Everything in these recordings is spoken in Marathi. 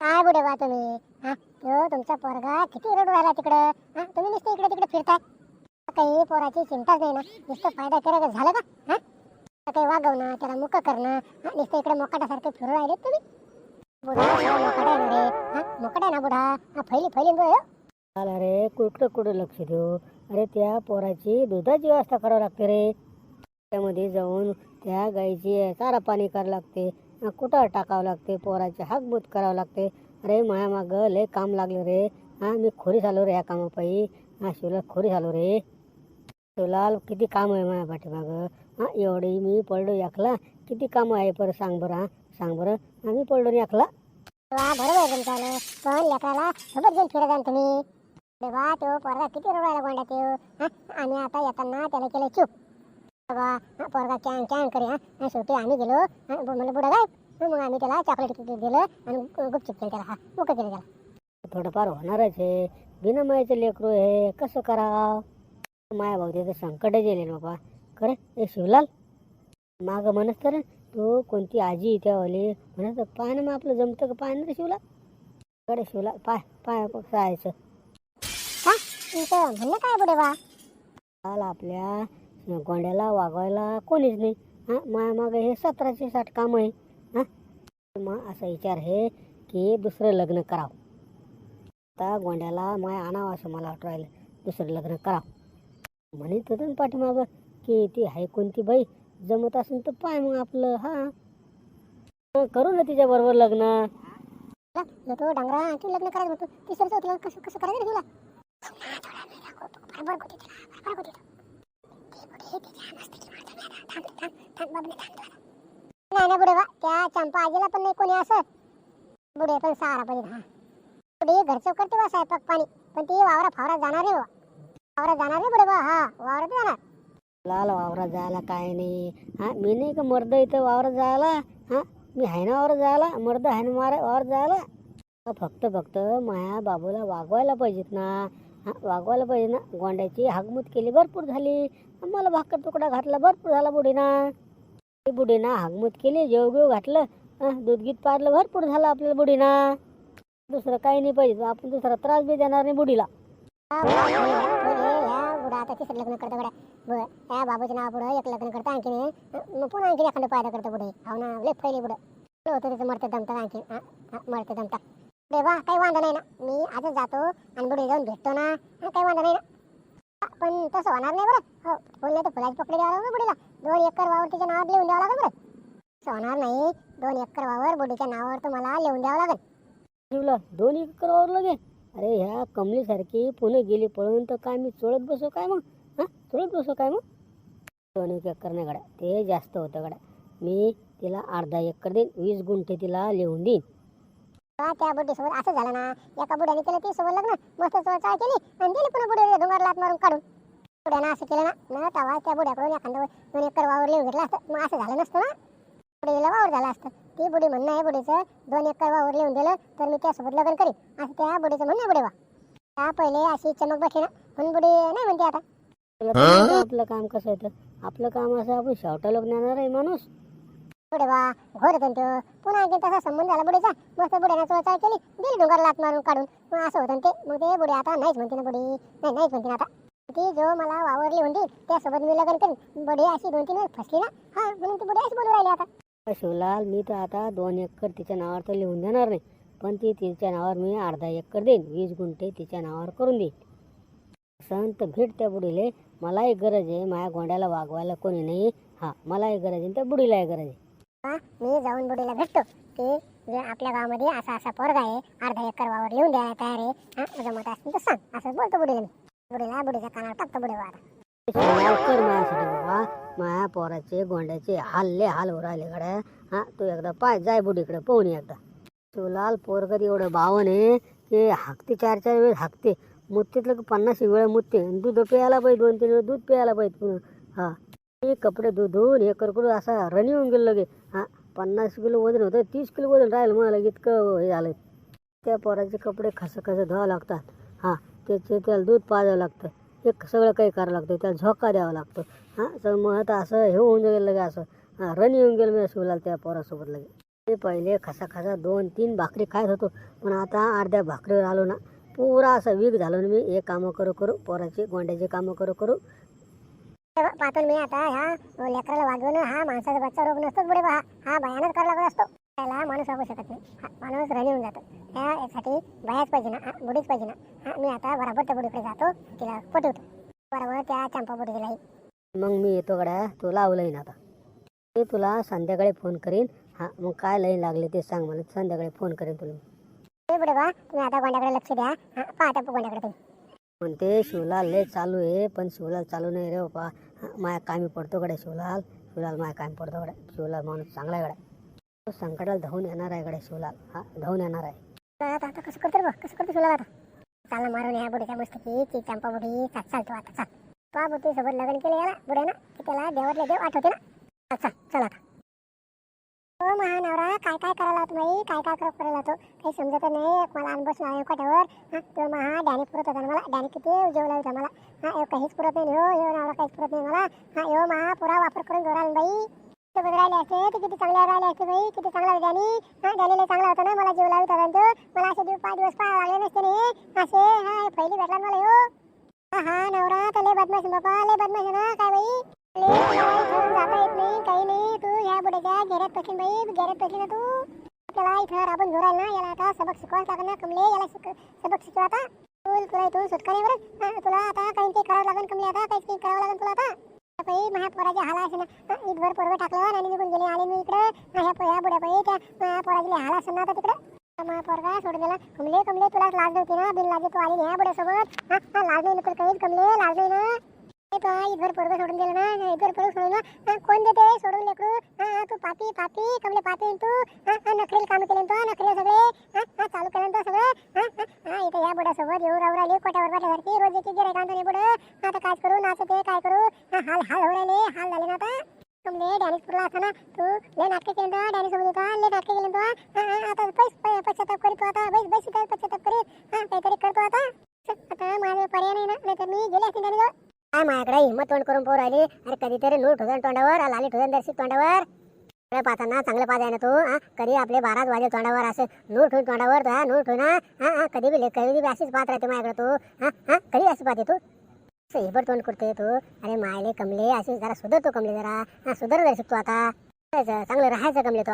काय बुडे बा तुम्ही? हा? तो तुमचा पोरगा किती रडू राहिला तिकडं? हा? तुम्ही नुसते इकडे तिकडे फिरताय. काही पोराची चिंताच नाही ना? नुसतं फायदा केलं झालं का? हा? काही वागवणं त्याला मुक करणं हा? नुसतं इकडे मोकाटासारखे फिरू राहिले तुम्ही? बुडा मोकाटा आहे ना रे. हा? मोकाटा आहे ना हा फैली फैली बुडा रे कुठं कुठं लक्ष देऊ? अरे त्या पोराची दुधाची व्यवस्था करावं लागते रे. त्यामध्ये जाऊन त्या गाईची चारा पाणी करावं लागते. कुठं टाकावं लागते? पोराचे हाकबूत करावं लागते. अरे माया मागं लय काम लागलं रे. हा मी खोरी झालो रे ह्या कामापायी. हा शिवला खोरी झालो रे. शिवलाल किती काम आहे माया पाठीमागं? हा एवढी मी पडलो एकला. किती काम आहे पर सांग बरं हा? सांग बरं. हा मी पडलो रे एकला. वा बरोबर आहे तुमचं. आलं. पण लेकराला सोबत घेऊन फिरत जा ना तुम्ही. देवा तो पोरगा किती रडायला गोंडा ते हा आम्ही आता येताना त्याला केलं चूप. बाबा हा पोरगा कॅन कॅन करे हा. शेवटी आम्ही गेलो हा, म्हणलं बुडा काय मग आम्ही त्याला चॉकलेट दिलं आणि गुपचूप केलं त्याला हा. मुक केलं त्याला. थोडंफार होणारच आहे बिना मायाचं लेकरू आहे कसं करावं? माया भाऊ तर संकट गेले ना बाबा. खरं? ए शिवलाल. मागं म्हणत तर तू कोणती आजी इथे आली? म्हणत पाय ना मग आपलं जमतं का पाय ना रे शिवलाल? कडे शिवलाल पाय पाय हा? तुमचं म्हणणं काय बुडे बा आपल्या गोंड्याला वागवायला कोणीच नाही. हां माया मागं हे सतराशे साठ काम आहे. हां मग असा विचार आहे की दुसरं लग्न करावं. आता गोंड्याला माया आणावं असं मला वाटू राहिलं. दुसरं लग्न करावं. म्हणत होतं ना पाठीमागं की ती आहे कोणती बाई जमत असेल तर पाय मग आपलं हां. करू ना तिच्याबरोबर लग्न. ला, डांगरा आणखी लग्न करायचं म्हणतो. तिसरं चौथीला कसं कसं करायचं तुला नाही ना बुडे बा त्या चंपा आजीला पण नाही कोणी असं बुडे पण सहारा पाहिजे हा बुडे घरचं करते बा स्वयंपाक पाणी पण ती वावरा फावरा जाणार रे बा वावरा जाणार रे बुडे बा हा वावरात जाणार लाल वावरा जायला काय नाही. हा मी नाही का मर्द इथं वावरात जायला? हा मी आहे ना वावर जायला? मर्द आहे ना मारा वावर जायला? फक्त फक्त माया बाबूला वागवायला पाहिजेत ना. हा वागवायला पाहिजे ना गोंड्याची हागमूत केली भरपूर झाली मला भाकर तुकडा घातला भरपूर झाला बुडीना ते बुडीना हागमूत केली जेव घेऊ घातलं दूधगीत दूध गीत पाडलं भरपूर झालं आपल्याला बुडीना दुसरं काही नाही पाहिजे आपण दुसरा त्रास बी देणार नाही बुडीला हा, आता तिसरं लग्न करतो गड्या बुड त्या बाबूच्या नाव पुढं एक लग्न करता आणखीन मग पुन्हा आणखीन एखादं पायदा करतो पुढे हो ना लय पहिले पुढं होतं त्याचं मरतं दमतात आणखीन हा, मरतं दमतात देवा काही वांधा नाही ना. मी आजच जातो आणि बुडे जाऊन भेटतो ना. काही वांधा नाही ना. पण तसं होणार नाही बरं. हो बोलले तर फुलाची पकडी द्यावं लागेल बुडीला दोन एकर वावर तिच्या नावावर लिहून द्यावं लागेल बरं. तसं होणार नाही. दोन एकर वावर बुडीच्या नावावर तुम्हाला लिहून द्यावं लागेल. जीवला दोन एकर वावर लगे अरे ह्या कमलीसारखी पुणे गेली पळून तर काय मी चोळत बसू काय मग? हां चोळत बसू काय मग? दोन एक एकर नाही गड्या. ते जास्त होतं गड्या. मी तिला अर्धा एकर देईन वीस गुंठे तिला लिहून देईन. तेव्हा त्या बुड्डीसोबत असं झालं ना एका बुड्याने केलं ती सोबत लग्न मस्त सोबत चाळ केली आणि दिली पुन्हा बुड्या डोंगर लात मारून काढून. बुड्यानं असं केलं ना ना तेव्हा त्या बुड्याकडून एखादं दोन एकर वावर लिहून घेतलं असतं. मग असं झालं नसतं ना. बुडीला वावर झालं असतं. ती बुडी म्हणणं आहे बुडीचं दोन एकर वावर लिहून दिलं तर मी त्यासोबत लग्न करीन. असं त्या बुडीचं म्हणणं आहे बुडेवा त्या पहिले अशी चमक बसली ना. म्हणून बुडी नाही म्हणते आता. आपलं काम कसं होतं? आपलं काम असं आपण शेवटा लोक नेणार आहे माणूस. पुढे वा घोर तो पुन्हा आणखी तसा संबंध झाला बुडीचा मस्त बुड्यानं चोळचाळ केली दिली डोंगर लात मारून काढून. मग असं होतं ते. मग ते बुडी आता नाहीच म्हणते ना बुडी नाही नाहीच म्हणते ना आता. ती जो मला वावरली होती त्यासोबत मी लग्न करीन. बुडी अशी दोन तीन वेळ फसली ना. हा म्हणून ती बुडी अशी बोलू राहिली आता. शिवलाल मी तर आता दोन एकर तिच्या नावावर तर लिहून देणार नाही. पण ती तिच्या नावावर मी अर्धा एकर देईन. वीस गुंठे तिच्या नावावर करून देईन. संत भेट त्या बुडीले मलाही गरज आहे. माझ्या गोंड्याला वागवायला कोणी नाही. हा मलाही गरज आहे. त्या बुडीलाही गरज आहे. हा, मी जाऊन बुडीला भेटतो. की जे आपल्या गावामध्ये असा असा पोरगा आहे अर्धा एकर वावर लिहून द्यायला तयार आहे. हा? जमत असेल तर सांग. असं बोलतो बुडीला मी. बुडीला बुडीच्या कानावर टाकतो बुडी आता. माया पोराचे गोंड्याचे हल्ले हाल हो राहिले गड्या. हा? तू एकदा पाय जाय बुडीकडे पाहून ये एकदा. शिवलाल पोरगत एवढं भावन आहे की हाकते चार चार वेळेस हाकते. मुत्तेतलं पन्नास एक वेळा मुतते. दूध प्यायला पाहिजे दोन तीन वेळ दूध प्यायला पाहिजे पुन्हा. हा? मी कपडे धु धुवून हे करकडून असा रनी होऊन गेलो लगे हां पन्नास किलो वजन होतं तीस किलो वजन राहिलं मला इतकं हे झालं. त्या पोराचे कपडे खसं खसं धुवावं लागतात. हां त्याचे त्याला दूध पाजावं लागतं. हे सगळं काही करावं लागतं त्याला झोका द्यावा लागतो. हां सगळं मग आता असं हे होऊन गेलं लगे असं. हां रनिंग होऊन गेलं मी शिवला त्या पोरासोबत लगे ते पहिले खसा खसा दोन तीन भाकरी खायत होतो. पण आता अर्ध्या भाकरीवर आलो ना पुरा असं वीक झालो ना मी. हे कामं करू करू पोराची गोंड्याचे कामं करू करू. पाहतो मी आता ह्या लेकराला वागवणं हा माणसाचा बच्चा रोग नसतोच पुढे हा हा भयानक करावा लागत असतो. त्याला माणूस वागू शकत नाही. हा माणूस रणी होऊन जातो. त्यासाठी बायाच पाहिजे ना बुडीच पाहिजे ना. हा मी आता बरोबर त्या बुडीकडे जातो. तिला पटवतो. बरोबर त्या चंपा बुडी गेला मग मी येतो गड्या तू लाव लाईन आता. मी तुला संध्याकाळी फोन करीन. हां मग काय लाईन लागली ते सांग मला. संध्याकाळी फोन करेन तुला बुडे बा तुम्ही आता गोंड्याकडे लक्ष द्या. हा पाहता गोंड्याकडे तुम्ही. म्हणते शिवलाल लय चालू आहे पण शिवलाल चालू नाही रे बापा. हा, माया कामी पडतो गड्या शिवलाल. शिवलाल माया कामी पडतो गड्या. शिवलाल माणूस चांगला आहे गड्या. तो संकटाला धावून येणार आहे गड्या शिवलाल. हा धावून येणार आहे. आता आता कसं करतो रे बा कसं करतो शिवलाल आता? चालला मारून ह्या बुडीच्या मस्तकी ती चंपा बुडी चाल चालतो आता चाल. पा बुटी सोबत लग्न केलं याला बुड्यानं की त्याला देवातले देव आठवते ना? चल चल आता. हो महानवरा. काय काय करायला होतो बाई? काय काय करू करायला होतो काही समजत नाही. मला अनुभव नाही कोट्यावर. हा तो महा डॅनी पुरत होता मला. डॅनी किती जेवला होता मला. हा एव काहीच पुरत नाही. हो एव नवरा काहीच पुरत नाही मला. हा एव महा पुरा वापर करून जोराल बाई. सोबत राहिले असते ते किती चांगले राहिले असते बाई. किती चांगला होता डॅनी. हा डॅनीला चांगला होता ना. मला जेवला होता तो. मला असे दिवस पाच दिवस पाहा लागले नसते नाही असे हा हे पहिली भेटला मला हो हा नवरा तर लय बदमाश बाबा. लय बदमाश ना काय बाई? जाता येत नाही काही नाही तू ह्या बुड्याच्या घेऱ्यात बाई घेऱ्यात ना तू त्याला इथं राबून ना याला आता सबक शिकवायला लागेल ना कमले याला शिक सबक शिकवा आता तू तुला इथून सुटका नाही बरं तुला आता काही ते करावं लागेल कमले आता काहीच काही करावं लागेल तुला आता हाला असे ना हा, ईदभर टाकलं आणि निघून गेले मी इकडे. ह्या ह्या बुड्या बाई त्या हाला असं ना आता तिकडं माझा सोडून दिला कमले कमले तुला लाज नव्हती ना बिन लाजी तू आली ह्या बुड्यासोबत हा लाज नाही ना तुला कमले लाज नाही ना इधर पोरगं सोडून दिलं ना इधर पोरगं सोडून ना कोण देते? सोडून लेकरू हा तू पापी पापी कमले पापी तू. हा नखरेल काम केले तो नखरेल सगळे. हा चालू केलं तो सगळं. हा हा इथे या बुडासोबत येऊ राहू राहिली कोट्यावर बाटल्यासारखी रोज येते गिरायक आणतो बुड. आता काय करू? नाचते काय करू? हाल हाल होऊ राहिले हाल झाले ना आता. कमले डॅनिस पुरला असताना तू लय नाटक केलं तो डॅनिस सोबत होता लय नाटक केलं तो. आता पैस पश्चाताप करीत आता. बैस बैस काय पश्चाताप करीत. हा काहीतरी करतो आता. आता माझे पर्याय नाही ना नाहीतर मी गेले असते डॅनिस काय माझ्याकडे हिंमत तोंड करून पोर राहिली अरे कधीतरी नूर ठोजन तोंडावर लाली ठोजन दर्शित तोंडावर. सगळं पाहताना चांगलं पाहत आहे ना तू हा कधी आपले बाराच वाजे तोंडावर असं नूर ठेवून तोंडावर तू हा नूर ठेवून हा हा कधी बी कधी बी अशीच पाहत राहते माझ्याकडे तू हा हा कधी असं पाहते तू? असं हिबर तोंड करते तू. अरे मायले कमले अशी जरा सुधर तू कमले जरा. हा सुधर दर्शित तू आता. चांगलं राहायचं कमले तू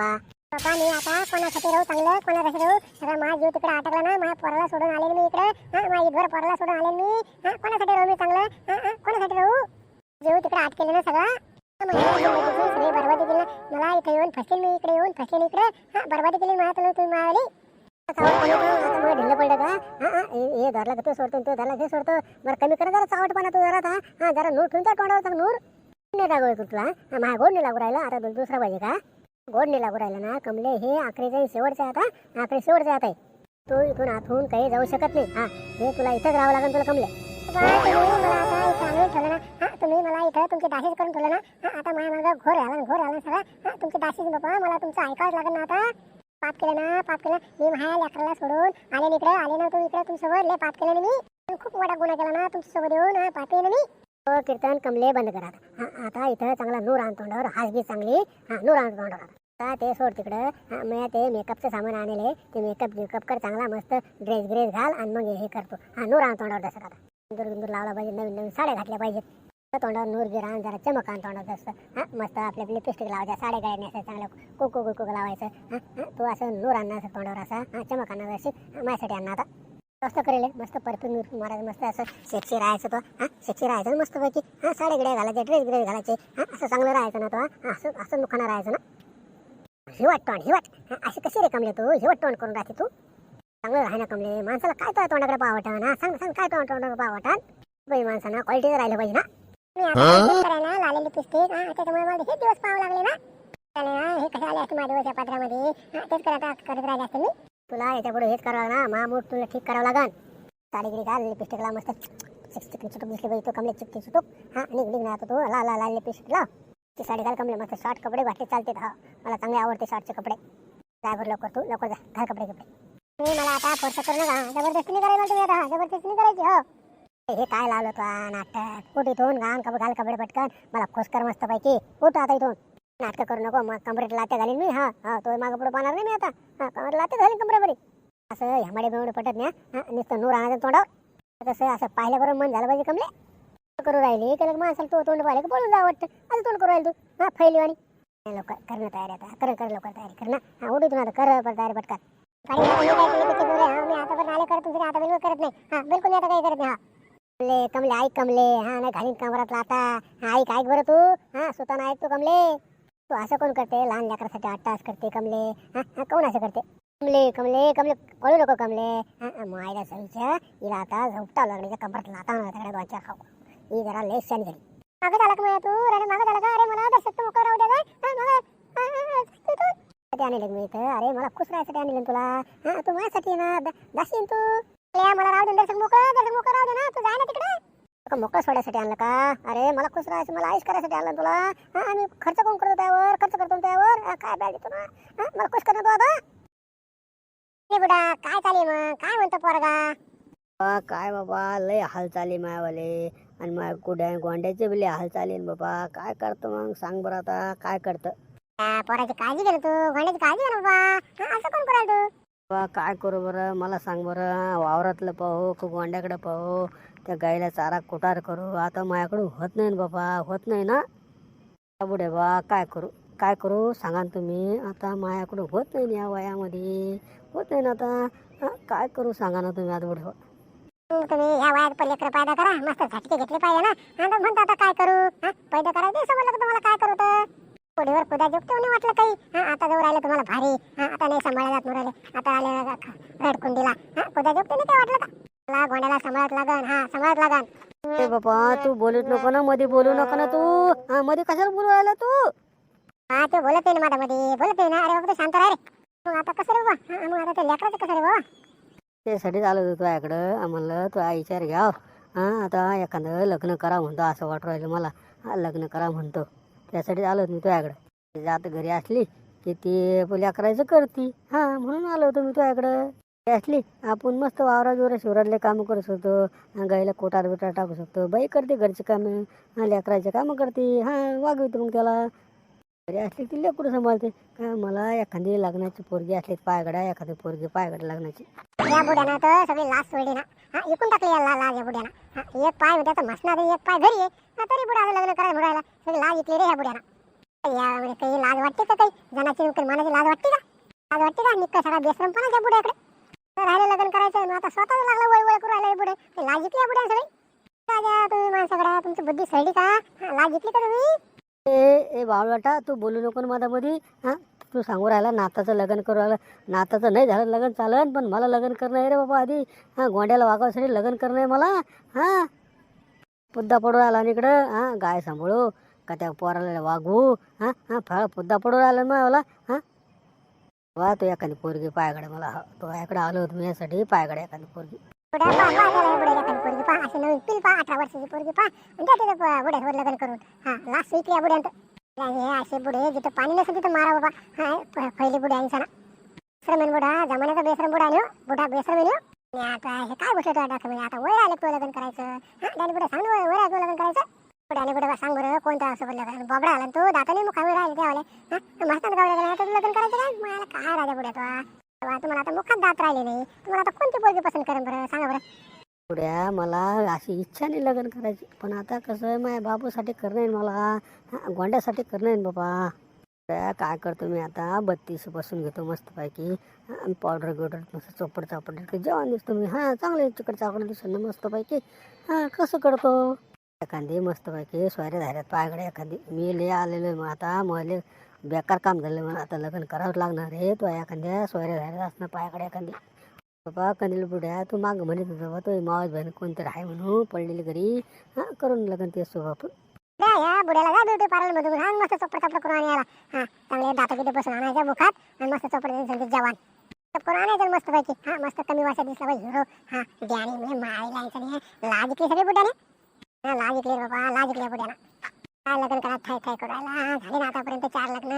पप्पा मी आता कोणासाठी राहू चांगलं कोणासाठी राहू? आता माझा जीव तिकडे अटकला ना माझ्या पोराला सोडून आले मी इकडे. हा माझ्या इथवर पोराला सोडून आले मी. हा कोणासाठी राहू मी चांगलं? हा हा कोणासाठी राहू? जीव तिकडे अटकेले ना सगळा. सगळी बरबादी केली मला इथे येऊन फसेल मी इकडे येऊन फसेल इकडे. हा बरबादी केली मला तुला तुम्ही मावली चावट ढिल्लं पडलं का हा हे धरलं का ते सोडतो ते धरला ते सोडतो. बरं कमी कर जरा चावटपणा तू जरा आता. हा जरा नूर ठेवून त्या तोंडावर नूर. नाही लागू तुला हा माझ्या गोड नाही लागू राहिला. आता दुसरा पाहिजे का? गोड नाही लागू राहिला ना कमले हे आखरीचं शेवटचं आता आखरी शेवटचा आता तू इथून आतून काही जाऊ शकत नाही. हा हे तुला इथंच राहावं लागेल तुला कमले. तुम्ही मला इथं ना. तुम्ही मला तुमचे दासीच करून ठेवलं ना. आता माझ्या माझा घोर आला घोर आला सगळा. तुमचे दासीच बाबा मला तुमचं ऐकावंच लागेल ना आता. पाप केलं ना पाप केलं. मी माझ्या लेकराला सोडून आले ना इकडे आले ना तू इकडे तुमच्यासोबत लय पाप केलं ना मी. खूप मोठा गुन्हा केला ना तुमच्यासोबत येऊन हा पापी मी. हो कीर्तन कमले बंद करा आता. हा आता इथं चांगला नूर आण तोंडावर हासगी चांगली. हा नूर आण तोंडावर. आता ते सोड तिकडं. हा मी ते मेकअपचं सामान आणले. ते मेकअप मेकअप कर चांगला मस्त ड्रेस ग्रेस घाल आणि मग हे करतो हा नूर आण तोंडावर दसरा आता. सुंदर बिंदूर लावला पाहिजे नवीन नवीन साड्या घातल्या पाहिजेत. तोंडावर नूर गिर आण जरा चमक आण तोंडावर असतं हां मस्त आपल्या लिपस्टिक लावायचं साड्या गाड्या नेसायचं चांगलं कुकू कुकू लावायचं. हा तू असं नूर आणणार असं तोंडावर असा. हा चमक आणणार अशी माझ्यासाठी आणणार आता. मस्त करेल. मस्त परफ्यूम बिरफ्यूम मारायचं मस्त असं सेक्सी राहायचं तो. हा? सेक्सी राहायचं मस्त पैकी हा साडे गिड्या घालायचे ड्रेस गिड्रेस घालायचे. हा असं चांगलं राहायचं ना तो हा? असं असं मुखानं राहायचं ना. हिवाट तोंड हिवाट हा अशी कशी रे कमले तू? हिवाट तोंड करून राहते तू. चांगलं राहाय ना कमले. माणसाला काय तो तोंडाकडे पावटान हा सांग सांग काय तो तोंडाकडे पावटान बाई माणसानं क्वालिटी राहिलं पाहिजे ना. लिपस्टिक हा? त्याच्यामुळे मला हे दिवस पाहावं लागले ना. ना हे कसे आले असते माझ्या पत्रामध्ये? हा तेच करत करत राहिले असते मी. तुला याच्यापुढे हेच करावं ना महामूठ तुला ठीक करावं लागन. साडीगिरी घाल लिपस्टिकला मस्त. चिकचिक चुटूक दिसली बाई तो कमले चिकटी चुटूक हा निघ निघ ना आता तू. ला ला ला लिपस्टिक लाव. ती साडी घाल कमले मस्त शॉर्ट कपडे वाटले चालते हा मला चांगले आवडते शॉर्टचे कपडे. ड्रायव्हर लवकर तू लवकर जा. घाल कपडे कपडे. तुम्ही मला आता फोर्स करू नका. जबरदस्तीने करायला तुम्ही आता. जबरदस्तीने करायची हो. हे- काय लावलं तू नाटक. कुठे इथून घाल कपडे घाल कपडे पटकन. मला खोस कर मस्त पैकी उठ आता इथून. नाटकं करू नको मग कमरेत लाते घालीन मी. हा हा तो मागं पुढे पाहणार नाही मी आता. हा कमरेत लाते घालीन कमरेवरी असं ह्यामध्ये बिमडे पटत नाही हा. नुसतं नूर आणायचं तोंडावर. कसं असं पाहिल्याबरोबर मन झालं पाहिजे कमले. करू राहिली की लग माणसाला तो तोंड पाहिलं की पळून जा वाटतं. असं तोंड करू राहिली तू. हा फैली आणि लवकर करणं तयारी आता. कर कर लवकर तयारी कर ना. हा उठू तुम्हाला कर पण तयारी पटकन. मी आता पण आले करत तुझे आता बिलकुल करत नाही. हा बिलकुल आता काही करत नाही हा. कमले कमले ऐक कमले. हा नाही घालीन कमरात आता. हा ऐक ऐक बरं तू. हा स्वतः ऐक तू कमले. तू असं कोण करते? लहान लेकरासाठी आठ तास करते कमले. हा कोण असं करते? कमले कमले कमले. पळू नको कमले. हा मायला सवीच्या हिला आता झोपटा लागली कमरात लाता सगळ्या दोन खाऊ. ही जरा लेस शानी झाली. मागं झाला का मग तू? अरे मागं झाला का? अरे मला दर्शक तू मोकळं राहू दे गं. साठी आणले मी इथं? अरे मला खुश राहायसाठी आणले तुला. हा तू माझ्यासाठी ना. दाशीन तू. मला राहू दे दर्शक मोकळं दर्शक मोकळं राहू दे ना. तू जाय ना तिकडे. तुका मोकळं सोडायसाठी आणलं का? अरे मला खुश राहायचं मला आयुष करायसाठी आणलं तुला? हा आणि खर्च कोण करतो त्यावर? खर्च करतो त्यावर? काय बॅग देतो ना? मला खुश करतो तू आता? बुडा काय चालेल मग? काय म्हणतो पोरगा? काय बाबा लय हाल चाली मायावाले. आणि माया कुड्या गोंड्याचे बी लय हाल चालेल बाबा. काय करतो मग? सांग बरं आता काय करतं? पोराची काळजी घे ना तू. भांड्याची काळजी ना बाबा. असं कोण कराल तू? बा काय करू बरं? मला सांग बरं. वावरातलं पाहू का गोंड्याकडं पाहू त्या गाईला चारा कुटार करू. आता माझ्याकडून होत नाही ना बाबा होत नाही ना? बुडे बा काय करू? काय करू? सांगा ना तुम्ही. आता माझ्याकडून होत नाही या वयामध्ये. होत नाही ना आता. काय करू सांगा ना तुम्ही आता बुढे तू तुम्ही या वयात पहिले कर पैदा करा. मस्त झटके घेतले पाहिजे ना. आता आता काय करू? पैदा करायचं समजलं तुम्हाला काय करू तर? पुढेवर पुढे जोगतो नाही वाटलं काही. हा आता जवळ राहिलं तुम्हाला भारी. हा आता नाही सांभाळल्या जात राहिले आता आले रडकुंडीला. हा पुढे जोगतो नाही काय वाटलं का? मला गोंड्याला सांभाळत लागन. हा सांभाळत लागन. ए बाबा तू बोलूच नको ना मध्ये बोलू नको ना तू. हा मध्ये कशाला बोलू राहिला तू? हा ते बोलत आहे ना माझ्या मध्ये बोलत आहे ना. अरे बाबा तू शांत राह रे. मग आता कसं रे बाबा हा, मग आता ते लेकराचं कसं रे बाबा त्यासाठीच आलो होतो तुझ्याकडं म्हणलं तू आई विचार घ्याव. हां आता एखादं लग्न करा म्हणतो असं वाटू राहिलं मला. हा लग्न करा म्हणतो. त्यासाठी आलो होतो मी तुझ्याकडं. जात घरी असली की ती आपल्या करायचं करती. हां म्हणून आलो होतो मी तुझ्याकडं. ती असली आपण मस्त वावरा जोरा शिवरातले कामं करू शकतो गाईला कोटार बिटार टाकू शकतो बाई करते घरचे कामं लेकराचे कामं करते हां वागवते मग त्याला. घरी असली की लेकरू सांभाळते. का मला एखादी लग्नाची पोरगी असली पायगडा एखादी पोरगी पायगडा लग्नाची. या बुड्यानं तर सगळी सोडली ना. हा इकून टाकली या लाज या बुड्यानं एक पाय त्याचा मसणार एक पाय घरी तरी बुडाला लग्न करायला बुडायला. सगळी लाज येतली रे या बुड्याला या म्हणजे काही लाज वाटते का काही? जनाची उकल मनाची लाज वाटते का? लाज वाटते का? निक्का सगळा बेसरमपणा त्या बुड्याकडे तर राहिलं लग्न करायचं मग आता स्वतःच लागलं वळवळ करू राहिले बुडे लाज येतली या बुड्या सगळी? राजा तुम्ही माणसाकडे तुमची बुद्धी सडली का? लाज इकली का तुम्ही? ए ए बावळाटा तू बोलू नको ना माझ्यामध्ये. हां तू सांगू राहिला नाताचं लग्न करू राहिलं. नाताचं नाही झालं लग्न चालन पण मला लग्न करणं आहे रे बाबा आधी. हां गोंड्याला वागवासाठी लग्न करणं आहे मला. हां. पुद्दा पडू आला इकडं हां गाय सांभाळू का त्या पोराला वागवू हां हां फळ पुद्दा पडू आला मग मला हां. वा तू एखादी पोरगी पायाकडे मला हा, तो याकडे आलो होतो मी यासाठी पायाकडे एखादी पोरगी पोरगी पा अशी नवीन पिल अठरा वर्षाची पोरगी पा आणि तिथं बुड्यासोबत लग्न करून हा लास्ट विकली बुड्यांत हे असे बुडे जिथं पाणी नसेल तिथं मारा बाबा. पहिले बुडे आणि बेसरमेन बुडा जमान्याचा बेसरम बुडा न्यो हो, बुडा बेसरमेन न्यो आता हे काय गोष्ट दाखव तुम्ही? आता वय आले तुला लग्न करायचं. त्याने कुठे सांग वय आलं आलं लग्न करायचं? बुड्याने कुठे सांग बरं कोणता असं बोललं कारण बबडा आला आणि तो दाताने मुखावर राहिले त्यावाले हा मस्तान गावले गेला तर लग्न करायचं काय? मला काय राजा पुढे तो. तुम्हाला आता मुखात दात राहिले नाही. तुम्हाला आता कोणती पोरगी पसंत करेन बरं? सांगा बरं. पुढ्या मला अशी इच्छा नाही लग्न करायची. पण आता कसं आहे माझ्या बाबूसाठी करणं मला. गोंड्यासाठी करणं बाबा. काय करतो मी आता बत्तीस बसून घेतो मस्तपैकी. पावडर गिवडर मस्त चोपड चापड जेवण दिसतो मी. हां चांगलं चिकट चापड दिसतो ना मस्तपैकी. हां कसं करतो? एखादी मस्तपैकी सोयऱ्या धाऱ्यात पायाकडे एखादी. मी ले आलेलो आहे मग आता मला बेकार काम झालं मला आता लग्न करावंच लागणार आहे. तो एखाद्या सोयऱ्या धाऱ्यात असणं पायाकडे एखादी. बाबा कंदील बुड्या तू माग म्हणत होता बाबा तो मावस बहीण कोणतरी आहे म्हणून पडलेली घरी. हां करून लग्न ते सोबा आपण द्या या बुड्याला जा ब्युटी पार्लर मधून हा मस्त चोपड चापड करून आणायला हा चांगले दाता किती बसून आणायच्या मुखात आणि मस्त चोपड संगीत जवान. करून आणायचं मस्त पैकी हा मस्त कमी वाशात दिसला बाई हिरो. हा डॅनी मी माळीला यायचं नाही लाज इकली सगळी बुड्याने? हा लाज इकली बाबा लाज इकली बुड्याला. काय लग्न करा थाय थाय करू राहिला. झाले ना आतापर्यंत चार लग्न.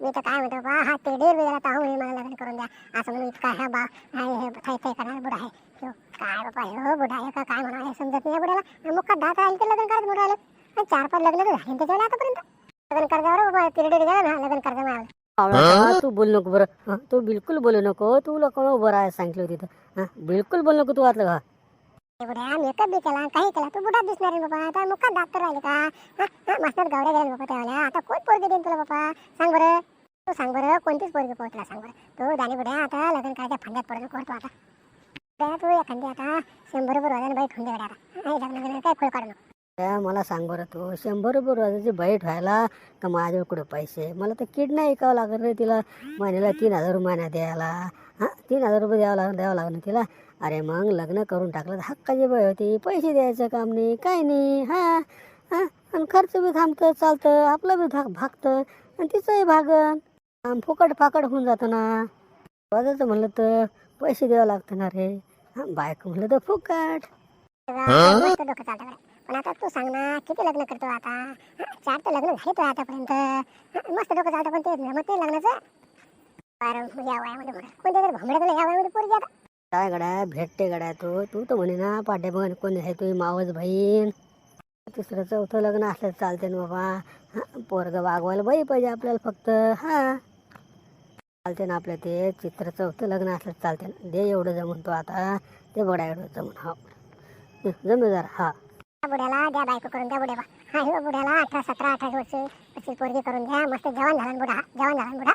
मी तर काय म्हणतो बा हा ते डेढ़ वेळेला तर म्हणे मला लग्न करून द्या. असं म्हणून इतका ह्या बा हा हे थाय थाय करणार बुडा आहे. काय बाबा हो बुडा आहे का काय म्हणा समजत नाही या बुड्याला. मुखात दात राहील तर लग्न करत म्हणून राहिलं. आणि चार पाच लग्न तर झाले त्याच्यावर आतापर्यंत. लग्न कर्जावर तिरडी गेला ना लग्न कर्ज मिळालं आवळा, तू बोलू नको बरं. हं, तू बिलकुल बोलू नको. तुला कोण उभं राहायला सांगितलं होती तर. बिलकुल बोलू नको तू आतलं का बुड्या मेकअप बी केला काही केला. तू बुडा दिसणार बाबा. आता मुखात डॉक्टर राहिले का? हा, हा, मस्त गावड्या गेल्या बाबा त्यावेळेला आता कोण पोरगी देईन तुला बाबा? सांग बरं. तू सांग बरं कोणतीच पोरगी पोहोचला सांग बरं. तू दाणी बुड्या आता लग्न करायच्या फंद्यात पडून करतो आता? बुड्या तू एखादी आता शंभर रुपये रोजाने बाई गड्या आता नाही लग्न काय खोळ काढू नको. त्या मला सांग बरं तू? शंभर रुपये रोजाची बाईट व्हायला का माझ्याकडे कुठे पैसे? मला तर किडना ऐकावं लागेल रे तिला. महिन्याला तीन हजार रुपये द्यायला. हां? तीन हजार रुपये द्यावं लागेल द्यावं लागेल तिला? अरे मग लग्न करून टाकलं तर हक्काची बाई होती. पैसे द्यायचं काम नाही काय नाही. हां? हां? आणि खर्च बी थांबतं चालतं आपलं बी भाग भागतं आणि तिचंही भागन. आम फुकट फाकट होऊन जातं ना. रोजाचं म्हणलं तर पैसे द्यावं लागतं ना रे. हां? बायको म्हणलं तर फुकट. पण आता तू सांग ना किती लग्न करतो आता? हा, चार तर लग्न झाले तो आतापर्यंत. हा, मस्त डोकं चालतं पण ते जमत नाही लग्नाचं? बरं या वयामध्ये म्हणा कोणत्या तरी भांबड्या तुला या वयामध्ये पोरगी आता. काय गड्या भेटते गड्या तू. तू तर म्हणे ना पाठ्याबघाने कोणी आहे तुझी मावस बहीण. तिसरं चौथं लग्न असलं चालते ना बाबा. हां पोरगं वागवायला बाई पाहिजे आपल्याला फक्त. हां. चालते ना आपलं ते चित्र चौथं लग्न असलं चालते ना. दे एवढं जमून तो आता. ते बडा एवढं जमून. हो. हा. जमे जरा. हा. बुड्याला द्या बायको करून द्या बुड्या हा हे बुड्याला अठरा सतरा अठरा वर्ष अशी पोरगी करून द्या. मस्त जवान झाला बुडा हा, जवान झाला बुडा.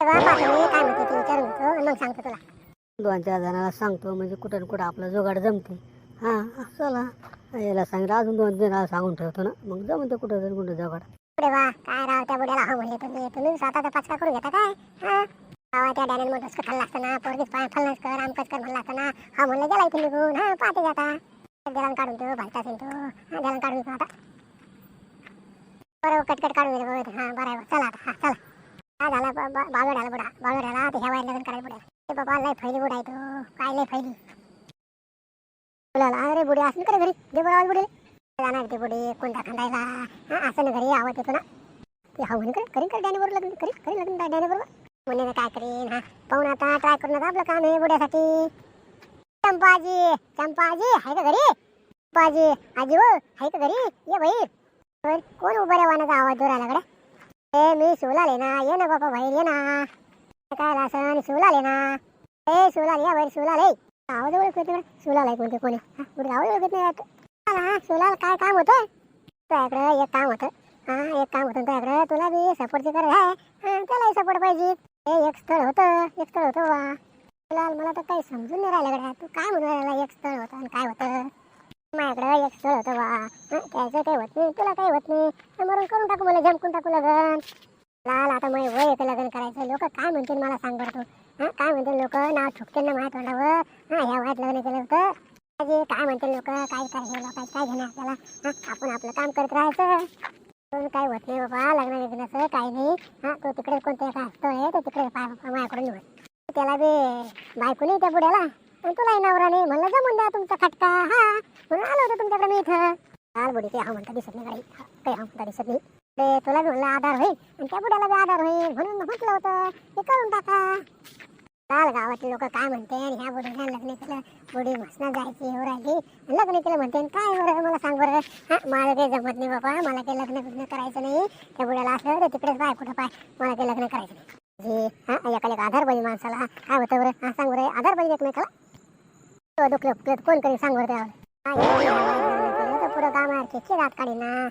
तेव्हा काय म्हणते ते विचारून घेतो आणि मग सांगतो तुला. दोन चार जणाला सांगतो म्हणजे कुठं कुठं आपलं जुगाड जमते. हां चला. याला सांगितलं अजून दोन जणाला सांगून ठेवतो ना. मग जमते कुठं जण कुठं जुगाड. पुढे वा काय राव त्या बुड्याला हा म्हणले तुम्ही तुम्ही स्वतःचा पाचका करून घेता काय? हा. बाबा त्या डॅनल डोसकं खाल्लं असतं ना पोरगीच पाय कर आमकच कर म्हणलं असतं ना. हा म्हणलं गेला इथून निघून हा पाहते जाता देलान काढून तो भलता असेल तो. हा देलान काढून तो आता. बरोबर कटकट काढून दिलं बरं हा बरं आहे चला आता. हा चला. हा झाला. ब- ब- झाला बुडा. बावळ झाला ते ह्या वयात लग्न करायला बुड्या ते बाबा लय फैली बुडा आहे तो. काय लय फैली. बोलायला अरे बुडे असं करे घरी? दे बरं आवाज बुडी. जाणार ते बुडे कोणता खांदायला. हा असं घरी आवाज येतो ना. ते हा म्हणे करेन करीन कर डॅनी बरोबर लग्न करीन करीन लग्न डॅनी बरोबर म्हणे काय करीन हा. पाहून आता ट्राय करून आपलं काम आहे बुड्यासाठी. चंपाजी चंपाजी आहे का घरी? चंपाजी आजी हो आहे का घरी? ये बाई. कोण उभा रे वानाचा आवाज जोर आला कडे ए मी शिवलाले ना. ये ना बाबा बाहेर ये ना. काय लासन शिवलाले ना. ए शिवलाले या बाहेर शिवलाले आवाज ओळख येते बरं शिवलाले कोणते कोणी? कुठे आवाज ओळख येत? नाही वाटतं. काय काम होतं तुझ्याकडे एक काम होतं. हा एक काम होतं तुझ्याकडे? तुला बी सपोर्टची गरज आहे. त्यालाही सपोर्ट पाहिजे. हे एक स्थळ होतं एक स्थळ होतं वा लाल मला तर काही समजून नाही राहिलं गड्या. तू काय म्हणून राहिला एक स्थळ होतं आणि काय होतं? माझ्याकडं एक स्थळ होतं वा त्याचं काही होत नाही तुला काही होत नाही. मरून करून टाकू मला झमकून टाकू लगन. लाल आता मग वय येतं लग्न करायचं. लोक काय म्हणतील मला सांग बरं तू. हां काय म्हणतील लोक? नाव ठुकतील ना माझ्या तोंडावर. हां ह्या वयात लग्न केलं होतं. जे काय म्हणतील लोक? काय काय लोक काय घेणार आपल्याला आपण आपलं काम करत राहायचं. पण काय होत नाही बाबा लग्न लग्नाचं काही नाही. हां तो तिकडे कोणत्या असतोय तो तिकडे माझ्याकडून होत त्याला बे बायको नाही त्या बुड्याला. आणि तुलाही नवरा नाही म्हणलं जमून द्या तुमचा खटका हा. म्हणून आलो होतो तुमच्याकडे मी इथं. काल बुडी ते हा म्हणता दिसत नाही गाडी काही हा म्हणता दिसत नाही. ते तुला बी म्हणलं आधार होईल. आणि त्या बुड्याला बी आधार होईल म्हणून म्हटलं होतं. हे करून टाका. काल गावातले लोक काय म्हणते आणि ह्या बुडीला लग्न केलं. बुडी म्हसना जायची हो राहिली लग्न केलं म्हणते. काय बरं मला सांग बरं. हा मला काही जमत नाही बाबा. मला काही लग्न बिग्न करायचं नाही. त्या बुड्याला असलं तर तिकडेच पाय कुठं पाय मला काही लग्न करायचं नाही. जी हा एकाला आधार पाहिजे माणसाला काय होतं बरं हा सांग बरं आधार पाहिजे एकमेकाला दुखलं कोण करी सांग बरं त्यावर काम आहे किती काढी ना